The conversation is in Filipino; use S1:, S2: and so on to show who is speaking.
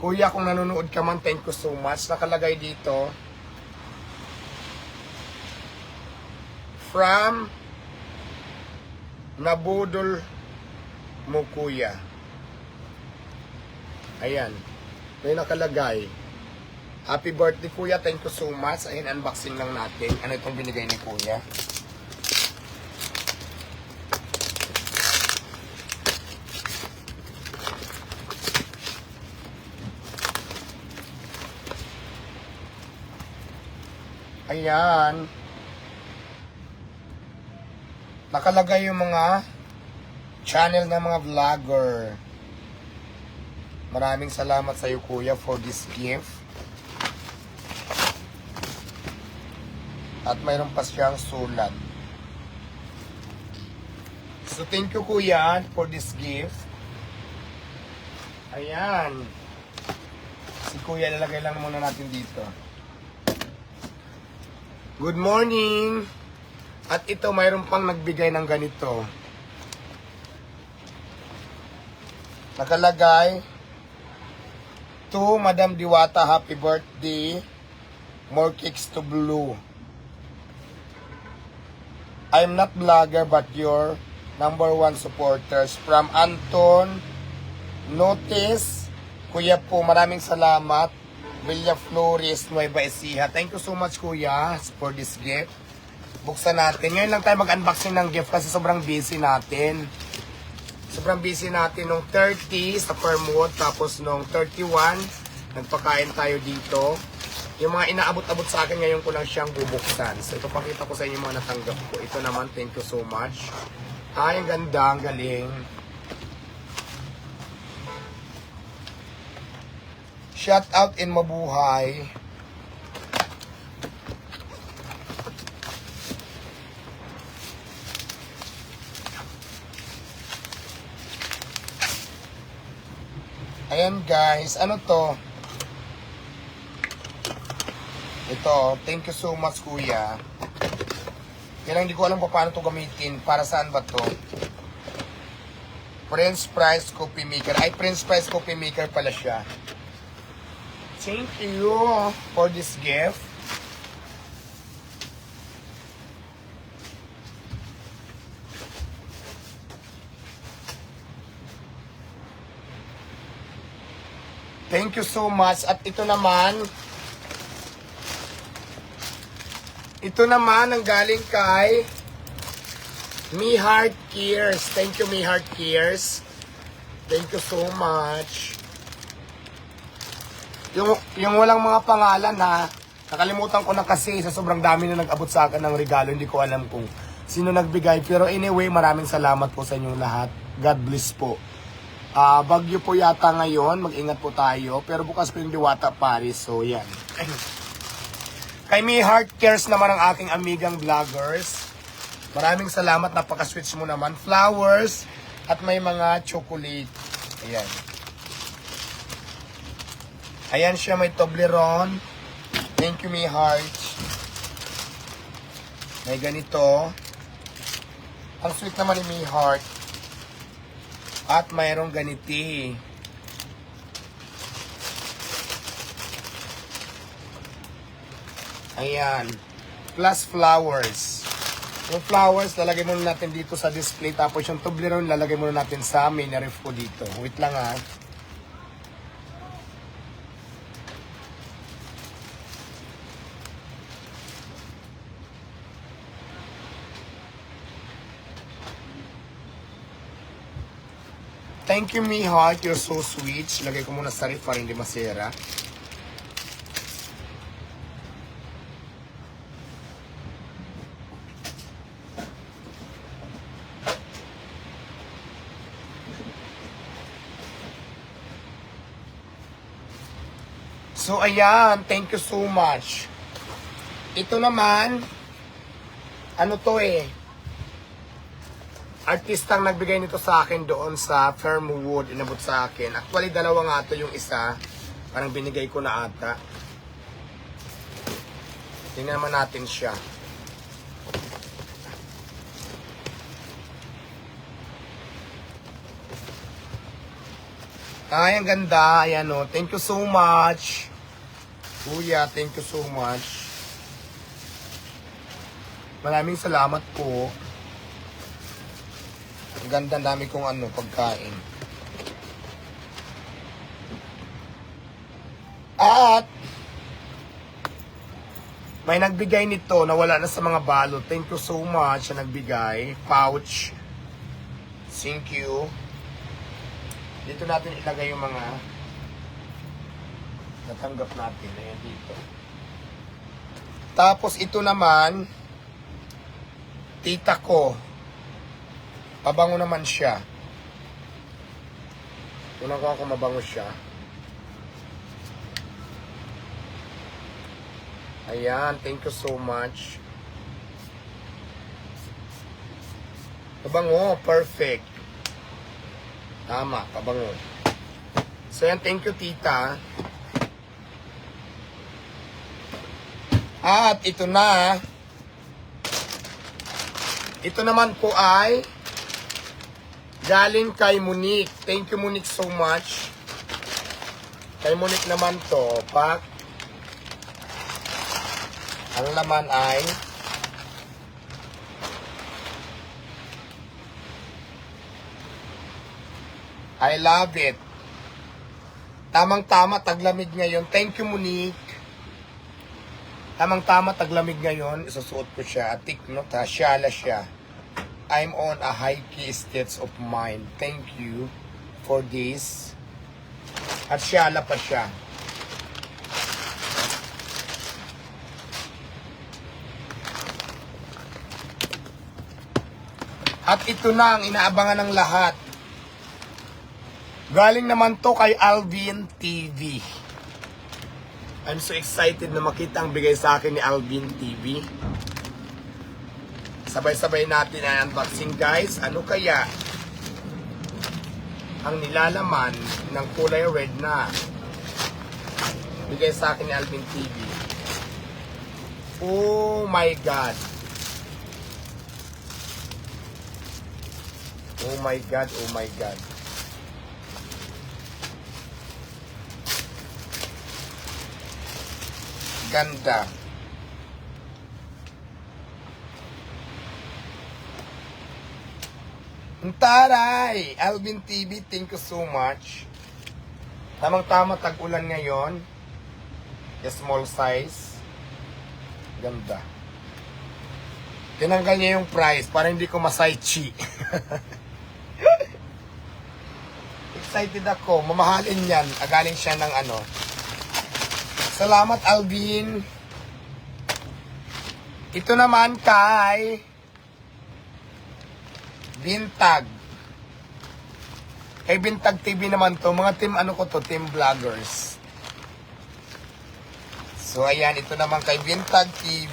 S1: Kuya, kung nanonood ka man, thank you so much. Nakalagay dito, from Nabudol mo, Kuya. Ayan. May nakalagay. Happy birthday, Kuya. Thank you so much. Ayan, unboxing lang natin. Ano itong binigay ni Kuya? Ayan. Nakalagay yung mga channel ng mga vlogger. Maraming salamat sa iyo, Kuya, for this gift. At mayroon pa siyang sulat. So, thank you, Kuya, for this gift. Ayan. Si Kuya, lalagay lang muna natin dito. Good morning! At ito, mayroon pang nagbigay ng ganito. Nakalagay, To Madam Diwata, happy birthday. More cakes to blue. I'm not vlogger but your number one supporters. From Anton Notice, Kuya po, maraming salamat. Villa Flores, Nueva Ecija. Thank you so much, Kuya, for this gift. Buksan natin. Ngayon lang tayo mag-unboxing ng gift kasi sobrang busy natin. Sobrang busy natin nung 30 sa Permwood, tapos nung 31, nagpakain tayo dito. Yung mga inaabot-abot sa akin, ngayon ko lang siyang bubuksan. So ito pakita ko sa inyo mga natanggap ko. Ito naman, thank you so much. Ay, ang ganda, ang galing. Shout out in mabuhay. Ayan guys, ano to? Ito, thank you so much kuya. Kaya lang hindi ko alam kung paano to gamitin. Para saan ba to? Prince Price Coffee Maker. Ay, Prince Price Coffee Maker pala siya. Thank you for this gift. Thank you so much. At ito naman, ito naman ang galing kay Me Heart Cares. Thank you, Me Heart Cares. Thank you so much. Yung, yung walang mga pangalan ha, nakalimutan ko na kasi sa sobrang dami na nag-abot sa akin ng regalo, hindi ko alam kung sino nagbigay. Pero anyway, maraming salamat po sa inyong lahat. God bless po. Ah, bagyo po yata ngayon, mag-ingat po tayo. Pero bukas po yung Diwata Paris, so yan. Kay Me Heart Cares naman ang aking amigang vloggers. Maraming salamat, napaka-switch mo naman. Flowers at may mga chocolate. Ayan. Ayan siya, may Toblerone. Thank you, Me Heart. May ganito. Ang sweet naman ni Me Heart. At mayroong ganiti. Ayan. Plus flowers. Yung flowers, lalagay muna natin dito sa display. Tapos yung Toblerone, lalagay muna natin sa ref ko dito. Wait lang ha. Thank you, me heart. You're so sweet. Lagay ko muna sa ref para hindi masira. So, ayan. Thank you so much. Ito naman, ano to eh, artistang nagbigay nito sa akin doon sa Firmwood, inabot sa akin. Actually, dalawa nga to yung isa. Parang binigay ko na ata. Tingnan naman natin siya. Ay, ang ganda. Ayan o. Thank you so much. Kuya, thank you so much. Maraming salamat po. Ganda dami kong ano, pagkain. At may nagbigay nito na wala na sa mga balot. Thank you so much sa nagbigay. Pouch. Thank you. Dito natin ilagay yung mga natanggap natin. Ayan dito. Tapos ito naman, tita ko. Pabango naman siya. Unang ko ako mabango siya. Ayan, thank you so much. Pabango, perfect. Tama, pabango. So yan, thank you tita. At ito na. Ito naman po ay galing kay Monique. Thank you Monique so much. Kay Monique naman to, pak. Ang laman ay I love it. Tamang-tama, taglamig ngayon. Thank you, Monique. Tamang-tama, taglamig ngayon. Isusuot ko siya. Atik, no? Ta, Shala siya. I'm on a high key state of mind. Thank you for this. At shala pa siya. At ito na ang inaabangan ng lahat. Galing naman to kay Alvin TV. I'm so excited na makita ang bigay sa akin ni Alvin TV. Sabay-sabay natin ang unboxing guys. Ano kaya ang nilalaman ng kulay red na bigay sa akin ni Alvin TV? Oh my God. Oh my God, oh my God. Ganda. Ang Taray! Alvin TV, thank you so much. Tamang-tama tag-ulan ngayon. The small size. Ganda. Tinanggal niya yung price para hindi ko masay chi. Excited ako. Mamahalin yan. Agaling siya ng ano. Salamat, Alvin. Ito naman kay Bintag. Kay Bintag TV naman to. Mga team ano ko to, team vloggers. So ayan, ito naman kay Bintag TV.